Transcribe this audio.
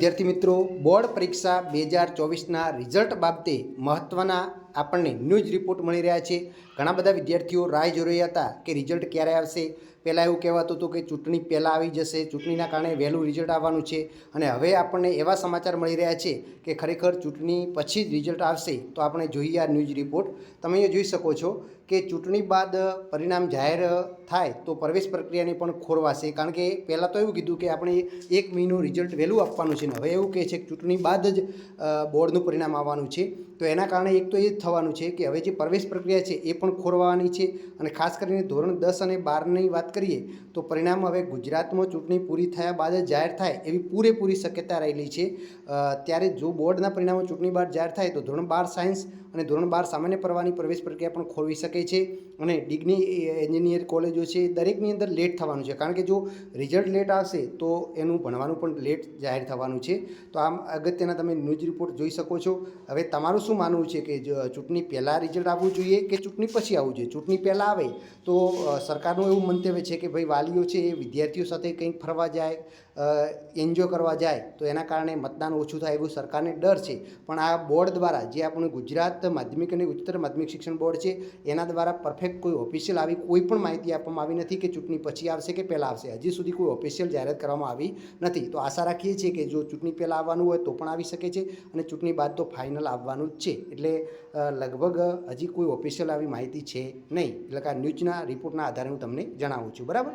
વિદ્યાર્થી મિત્રો બોર્ડ પરીક્ષા બે હજાર ચોવીસના રિઝલ્ટ બાબતે મહત્ત્વના આપણને ન્યૂઝ રિપોર્ટ મળી રહ્યા છે. ઘણા બધા વિદ્યાર્થીઓ રાહ જોઈ રહ્યા હતા કે રિઝલ્ટ ક્યારે આવશે. પહેલાં એવું કહેવાતું હતું કે ચૂંટણી પહેલાં આવી જશે. ચૂંટણીના કારણે વહેલું રિઝલ્ટ આવવાનું છે. અને હવે આપણને એવા સમાચાર મળી રહ્યા છે કે ખરેખર ચૂંટણી પછી જ રિઝલ્ટ આવશે. તો આપણે જોઈએ આ ન્યૂઝ રિપોર્ટ. તમે અહીંયા જોઈ શકો છો કે ચૂંટણી બાદ પરિણામ જાહેર થાય તો પ્રવેશ પ્રક્રિયાને પણ ખોરવાશે કારણ કે પહેલાં તો એવું કીધું કે આપણે એક મહિનું રિઝલ્ટ વહેલું આપવાનું છે ને હવે એવું કહે છે કે ચૂંટણી બાદ જ બોર્ડનું પરિણામ આવવાનું છે. તો એના કારણે એક તો એ થવાનું છે કે હવે જે પ્રવેશ પ્રક્રિયા છે એ પણ ખોરવાની છે અને ખાસ કરીને ધોરણ દસ અને બારની વાત કરીએ તો પરિણામ હવે ગુજરાતમાં ચૂંટણી પૂરી થયા બાદ જાહેર થાય એવી પૂરેપૂરી શક્યતા રહેલી છે. ત્યારે જો બોર્ડના પરિણામો ચૂંટણી બાદ જાહેર થાય તો ધોરણ બાર સાયન્સ અને ધોરણ બાર સામાન્ય પ્રવાહની પ્રવેશ પ્રક્રિયા પણ ખોરવી શકે છે અને ડિગ્રી એન્જિનિયર કોલેજો છે દરેકની અંદર લેટ થવાનું છે. કારણ કે જો રિઝલ્ટ લેટ આવશે તો એનું ભણવાનું પણ લેટ જાહેર થવાનું છે. તો આમ અગત્યના તમે ન્યૂઝ રિપોર્ટ જોઈ શકો છો. હવે તમારું શું માનવું છે કે ચૂંટણી પહેલાં રિઝલ્ટ આવવું જોઈએ કે ચૂંટણી પછી આવવું જોઈએ? ચૂંટણી પહેલાં આવે તો સરકારનું એવું મંતવ્ય છે કે ભાઈ વાલીઓ છે એ વિદ્યાર્થીઓ સાથે કંઈક ફરવા જાય એન્જોય કરવા જાય, તો એના કારણે મતદાન ઓછું થાય એવું સરકારને ડર છે. પણ આ બોર્ડ દ્વારા જે આપણું ગુજરાત માધ્યમિક અને ઉચ્ચતર માધ્યમિક શિક્ષણ બોર્ડ છે, એના દ્વારા પરફેક્ટ કોઈ ઓફિશિયલ આવી કોઈ પણ માહિતી આપવામાં આવી નથી કે ચૂંટણી પછી આવશે કે પહેલાં આવશે. હજી સુધી કોઈ ઓફિશિયલ જાહેરાત કરવામાં આવી નથી. તો આશા રાખીએ છીએ કે જો ચૂંટણી પહેલાં આવવાનું હોય તો પણ આવી શકે છે અને ચૂંટણી બાદ તો ફાઇનલ આવવાનું જ છે. એટલે લગભગ હજી કોઈ ઓફિશિયલ આવી માહિતી છે નહીં. એટલે કે આ ન્યૂઝના રિપોર્ટના આધારે હું તમને જણાવું છું. બરાબર?